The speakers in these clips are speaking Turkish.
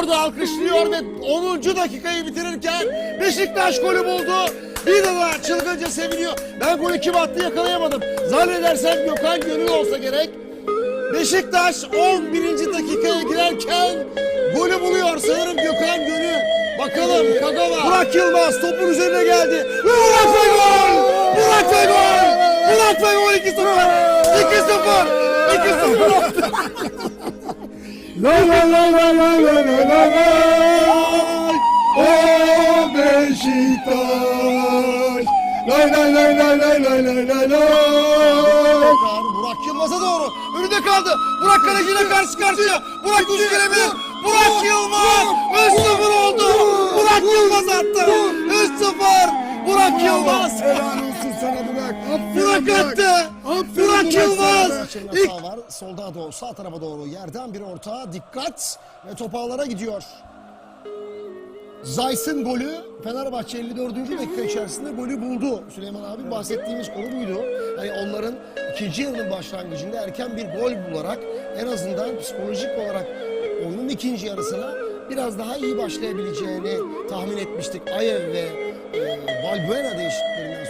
Orada alkışlıyor ve 10. dakikayı bitirirken Beşiktaş golü buldu. Bir daha çılgınca seviniyor. Ben golü kim attı yakalayamadım. Zannedersem Gökhan Gönül olsa gerek. Beşiktaş 11. dakikaya girerken golü buluyor sanırım Gökhan Gönül. Bakalım Kagawa. Burak Yılmaz topun üzerine geldi. Burak ve gol! Burak ve gol! Burak ve gol 2-0! 2-0! 2-0! La la la la la la la la la O Beşiktaş lay lay lay lay lay lay lay lay Tekrar Burak Yılmaz'a doğru. Önünde kaldı. Burak kaleciyle karşı karşıya. Burak düz gelebilir. Burak Yılmaz. 3-0 oldu. Burak Yılmaz attı. 3-0. Burak Yılmaz. Helal olsun sana Burak Burak attı. Burak Yılmaz. İlk var. Solda doğru. Sağ tarafa doğru. Yerden bir orta. Dikkat. Ve top ağlara gidiyor. Zayt'ın golü Fenerbahçe 54. dakika içerisinde golü buldu. Süleyman abi bahsettiğimiz konu buydu. Hani onların ikinci yarının başlangıcında erken bir gol bularak en azından psikolojik olarak oyunun ikinci yarısına biraz daha iyi başlayabileceğini tahmin etmiştik. Ayev ve e, Valbuena değişikliklerinden.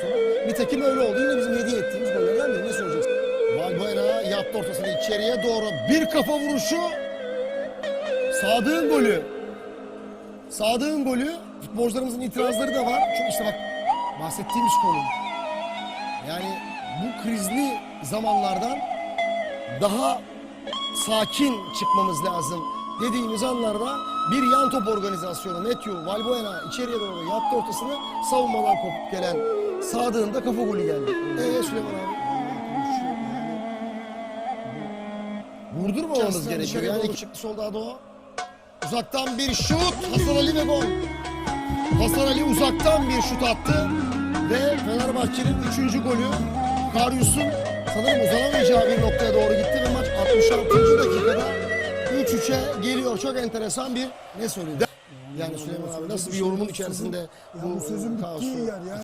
Nitekim öyle oldu. Yine bizim hediye ettiğimiz gollerden biri. Ne söyleyeceksin? Valbuena yaptı ortasını içeriye doğru. Bir kafa vuruşu. Sadık'ın golü. Sadık'ın golü futbolcularımızın itirazları da var. Çünkü işte bak bahsettiğimiz konu. Yani bu krizli zamanlardan daha sakin çıkmamız lazım dediğimiz anlarda bir yan top organizasyonu Matthew Valbuena içeriye doğru yaptı ortasını savunmadan kopup gelen Sadık'ın da kafa golü geldi. Eee Süleyman abi? Vurdurmamamız gerekiyor. Yani çıktı solda Doğu. Uzaktan bir şut. Hasan Ali ve gol. Hasan Ali uzaktan bir şut attı. Ve Fenerbahçe'nin üçüncü golü. Karyus'un sanırım uzanamayacağı bir noktaya doğru gitti ve maç 66. dakikada 3-3'e geliyor. Çok enteresan bir ne söyledi? Yani Süleyman abi nasıl bir yorumun içerisinde Ya bu sözün kaosu? bittiği yer ya